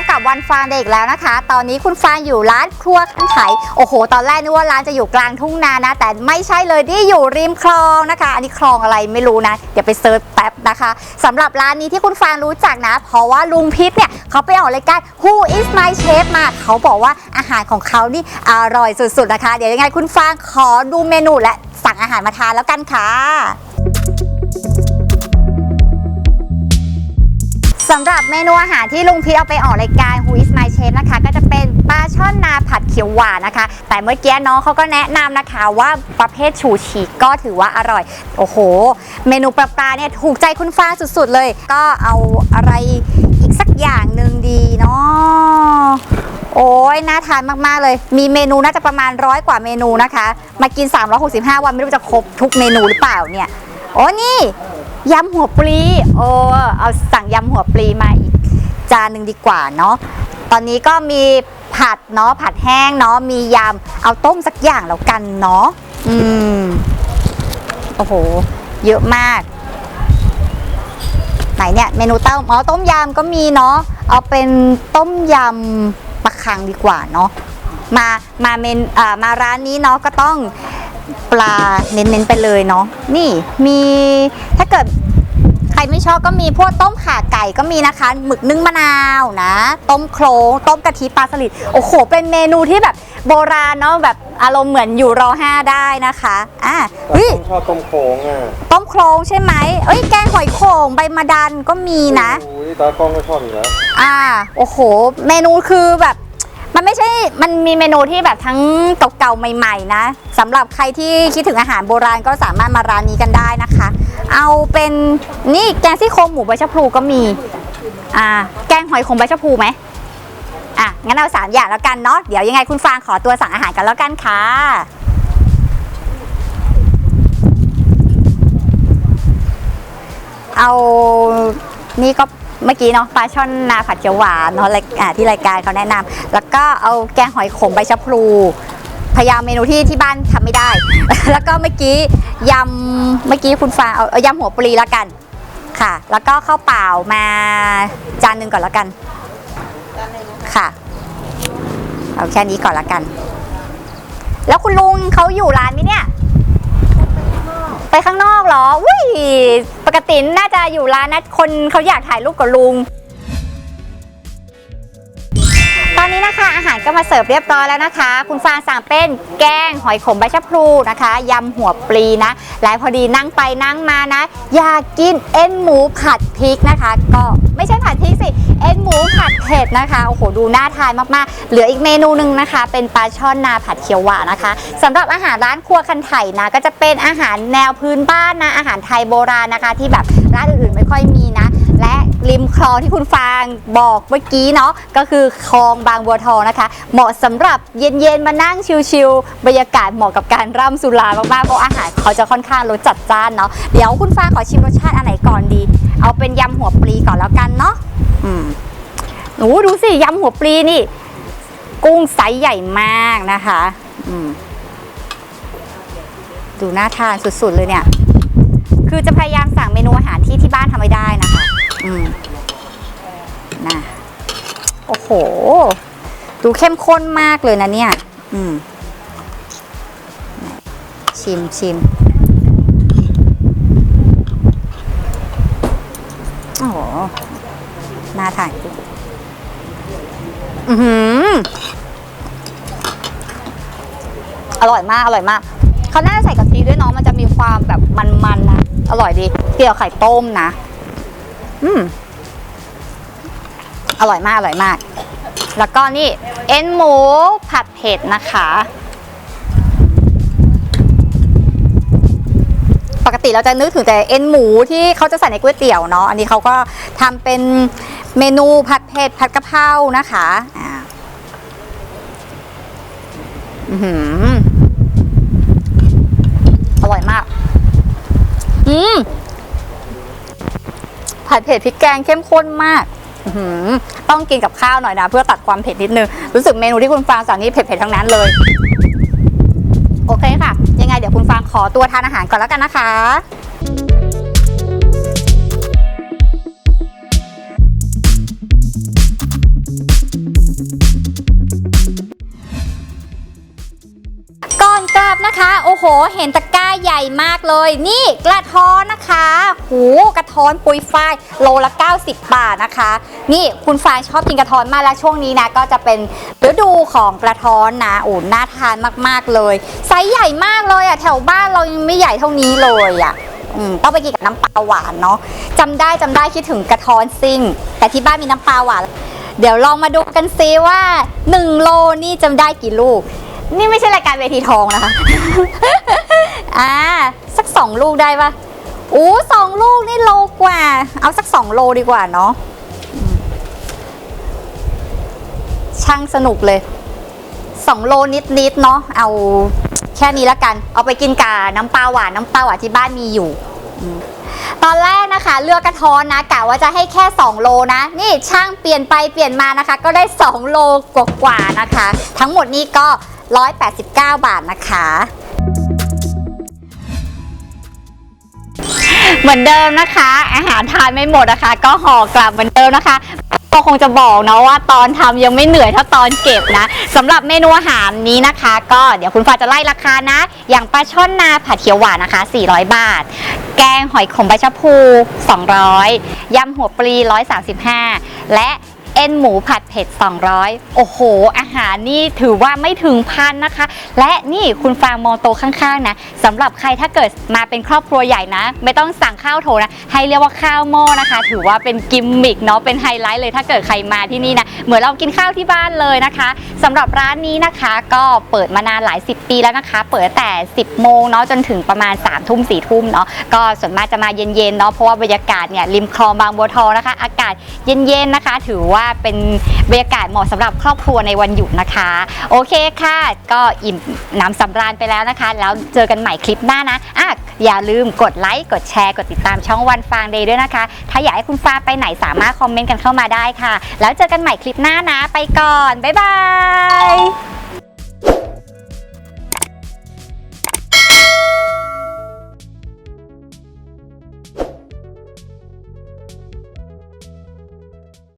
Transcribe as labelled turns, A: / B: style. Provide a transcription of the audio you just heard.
A: บกับวันฟางเด็กแล้วนะคะ ตอนนี้คุณฟางอยู่ร้านครัวขันไถโอ้โห ตอนแรกนึกว่าร้านจะอยู่กลางทุ่งนานะ แต่ไม่ใช่เลยที่อยู่ริมคลองนะคะ อันนี้คลองอะไรไม่รู้นะ เดี๋ยวไปเซิร์ชแป๊บนะคะสำหรับร้านนี้ที่คุณฟางรู้จักนะ เพราะว่าลุงพิษเนี่ยเขาไปออกรายการ Who is my chef มา เขาบอกว่าอาหารของเขานี่อร่อยสุดๆนะคะ เดี๋ยวยังไงคุณฟางขอดูเมนูและสั่งอาหารมาทานแล้วกันค่ะ สำหรับเมนูอาหารที่ลุงพีเอาไปออกรายการ Who is my chef นะคะ ก็จะเป็นปลาช่อนนาผัดเขียวหวานนะคะ แต่เมื่อกี้น้องเขาก็แนะนำนะคะว่าประเภทฉูฉีกก็ถือว่าอร่อย โอ้โห เมนูปลาปลาเนี่ยถูกใจคุณฟ้าสุดๆเลย ก็เอาอะไรอีกสักอย่างหนึ่งดีเนาะโอ้ยน่าทานมากๆเลย มีเมนูน่าจะประมาณร้อยกว่าเมนูนะคะ มากิน 365 วันไม่รู้จะครบทุกเมนูหรือเปล่าเนี่ยโอ้นี่ ยำหัวปลีโอ้เอาสั่งยำหัวปลีมาอีกจานหนึ่งดีกว่าเนาะตอนนี้ก็มีผัดเนาะผัดแห้งเนาะมียำเอาต้มสักอย่างแล้วกันเนาะอืมโอ้โห เยอะมาก ไหนเนี่ยเมนูเต้าอ๋อต้มยำก็มีเนาะเอาเป็นต้มยำปลาคังดีกว่าเนาะมามาเมนอ่ามาร้านนี้เนาะก็ต้อง ปลาเน้นๆไปเลยเนาะนี่มีถ้าเกิดใครไม่ชอบก็มีพวกต้มข่าไก่ก็มีนะคะหมึกนึ่งมะนาวนะ ต้มโครงต้มกะทิปลาสลิดโอ้โห เป็นเมนูที่แบบโบราณเนาะแบบอารมณ์เหมือนอยู่รอห้าได้นะคะอะ
B: แต่
A: เฮ้ย
B: ผมชอบต้มโค้งอะ
A: ต้มโครงใช่ไหมเอ้ย แกงหอยโข่งใบมะดันก็มีนะ
B: อุ้ยตากล้องก็ชอบอยู่แล้ว
A: อ่า โอ้โห เมนูคือแบบ มันไม่ใช่ มันมีเมนูที่แบบทั้งเก่าๆใหม่ ๆ นะสำหรับใครที่คิดถึงอาหารโบราณก็สามารถมาร้านนี้กันได้นะคะ เอาเป็นนี่แกงซี่โครงหมูใบชะพลูก็มีอ่าแกงหอยขมใบชะพลูไหมอะงั้นเอาสามอย่างแล้วกันเนาะเดี๋ยวยังไงคุณฟางขอตัวสั่งอาหารกันแล้วกันค่ะเอานี่ก็ เมื่อกี้เนาะปลาช่อนนาผัดเขียวหวานเนาะรายอ่าที่รายการเขาแนะนำแล้วก็เอาแกงหอยขมใบชะพลูพยายามเมนูที่ที่บ้านทำไม่ได้ แล้วก็เมื่อกี้ยำเมื่อกี้คุณฟางเอาเอายำหัวปลีแล้วกันค่ะ แล้วก็ข้าวเปล่ามาจานหนึ่งก่อนแล้วกันค่ะเอาแค่นี้ก่อนแล้วกัน แล้วคุณลุงเขาอยู่ร้านไหมเนี่ย ไปข้างนอกเหรออุ้ย กติน่าจะอยู่ร้านนะคนเขาอยากถ่ายรูปกับลุง ตอนนี้นะคะอาหารก็มาเสิร์ฟเรียบร้อยแล้วนะคะ คุณฟางสั่งเป็นแกงหอยขมใบชะพลูนะคะยำหัวปลีนะและพอดีนั่งไปนั่งมานะ อยากกินเอ็นหมูผัดพริกนะคะ ก็ไม่ใช่ผัดพริก เอ็นหมูผัดเผ็ดนะคะ โอ้โห ดูน่าทานมากๆ เหลืออีกเมนูหนึ่งนะคะ เป็นปลาช่อนนาผัดเขียวหวานนะคะสำหรับอาหารร้านครัวคันไถนะ ก็จะเป็นอาหารแนวพื้นบ้านนะ อาหารไทยโบราณนะคะ ที่แบบร้านอื่นๆไม่ค่อยมีนะ และริมคลองที่คุณฟางบอกเมื่อกี้เนาะ ก็คือคลองบางบัวทองนะคะ เหมาะสำหรับเย็นๆ มานั่งชิลๆ บรรยากาศเหมาะกับการร่ำสุรามากๆ เพราะอาหารเขาจะค่อนข้างรสจัดจ้านเนาะ เดี๋ยวคุณฟางขอชิมรสชาติอันไหนก่อนดี เอาเป็นยำหัวปลีก่อนแล้วกันเนาะ หนูดูสิยำหัวปลีนี่ กุ้งไซส์ใหญ่มากนะคะดูน่าทานสุดๆเลยเนี่ย คือจะพยายามสั่งเมนูอาหารที่ที่บ้านทำไม่ได้นะคะ อืมนะโอ้โห ดูเข้มข้นมากเลยนะเนี่ย อืม ชิมชิมโอ้โหน่าทานจริง อือหืออร่อยมาก อร่อยมาก เขาน่าจะใส่กะทิด้วยเนาะมันจะมีความแบบมันๆนะ อร่อยดี เกี่ยวไข่ต้มนะ อืม อร่อยมาก อร่อยมาก แล้วก็นี่ เอ็นหมูผัดเผ็ดนะคะ ปกติเราจะนึกถึงแต่เอ็นหมูที่เขาจะใส่ในก๋วยเตี๋ยวเนาะอันนี้เขาก็ทำเป็นเมนูผัดเผ็ดผัดกะเพรานะคะอ่าอือหือร่อยมาก อืมผัดเผ็ดพริกแกงเข้มข้นมากอือหือต้องกินกับข้าวหน่อยนะ เพื่อตัดความเผ็ดนิดนึง รู้สึกเมนูที่คุณฟางสั่งนี่เผ็ดๆทั้งนั้นเลย โอเคค่ะ ยังไงเดี๋ยวคุณฟางขอตัวทานอาหารก่อนแล้วกันนะคะ เห็นตะกร้าใหญ่มากเลย นี่กระท้อนนะคะ หูกระท้อนปุยฝ้ายโลละ 90 บาทนะคะ นี่คุณฟางชอบกินกระท้อนมากแล้วช่วงนี้นะก็จะเป็นฤดูของกระท้อนนะโอ้น่าทานมากๆเลยไซส์ใหญ่มากเลยอะแถวบ้านเรายังไม่ใหญ่เท่านี้เลยอะอืมต้องไปกินกับน้ำปลาหวานเนาะจำได้จำได้คิดถึงกระท้อนซิ่ง แต่ที่บ้านมีน้ำปลาหวานเดี๋ยวลองมาดูกันซิว่า 1 โลนี่จำได้กี่ลูก นี่ไม่ใช่รายการเวทีทองนะคะ อ่า สักสองลูกได้ปะอู้สองลูกนี่โลกว่า เอาสักสองโลดีกว่าเนาะช่างสนุกเลยสองโลนิดๆเนาะเอาแค่นี้ละกัน เอาไปกินกับน้ำปลาหวานน้ำปลาหวานที่บ้านมีอยู่ ตอนแรกนะคะ เลือกกระท้อนนะกะว่าจะให้แค่ 2 โลนะ นี่ช่างเปลี่ยนไปเปลี่ยนมานะคะ ก็ได้ 2 โลกว่าๆนะคะ ทั้งหมดนี้ก็ 189 บาทนะคะเหมือนเดิมนะคะ อาหารทานไม่หมดนะคะ ก็ห่อกลับเหมือนเดิมนะคะก็คงจะบอกนะว่าตอนทำยังไม่เหนื่อยเท่าตอนเก็บนะสำหรับเมนูอาหารนี้นะคะ ก็เดี๋ยวคุณฟ้าจะไล่ราคานะ อย่างปลาช่อนนาผัดเขียวหวานนะคะ 400 บาท แกงหอยขมใบชะพู 200ยำหัวปลี 135 และ เอ็นหมูผัดเผ็ด 200 โอ้โห อาหารนี่ถือว่าไม่ถึงพันนะคะ และนี่คุณฟางมองโตข้างๆนะสำหรับใครถ้าเกิดมาเป็นครอบครัวใหญ่นะ ไม่ต้องสั่งข้าวโถนะ ให้เรียกว่าข้าวหม้อนะคะ ถือว่าเป็นกิมมิกเนาะเป็นไฮไลท์เลยถ้าเกิดใครมาที่นี่นะเหมือนเรากินข้าวที่บ้านเลยนะคะสำหรับร้านนี้นะคะ ก็เปิดมานานหลาย 10 ปีแล้วนะคะ เปิดแต่ 10 โมงเนาะจนถึงประมาณ3ทุ่ม4ทุ่มเนาะก็ส่วนมากจะมาเย็นๆเนาะเพราะว่าบรรยากาศเนี่ยริมคลองบางบัวทองนะคะ อากาศเย็นๆนะคะ ถือว่าเป็นบรรยากาศเหมาะสำหรับครอบครัวในวันหยุดนะคะ โอเคค่ะ ก็อิ่มน้ำสำราญไปแล้วนะคะ แล้วเจอกันใหม่คลิปหน้านะอะอย่าลืมกดไลค์กดแชร์กดติดตามช่องวันฟางเดย์ด้วยนะคะ ถ้าอยากให้คุณฟ้าไปไหนสามารถคอมเมนต์กันเข้ามาได้ค่ะ แล้วเจอกันใหม่คลิปหน้านะ ไปก่อน บ๊ายบาย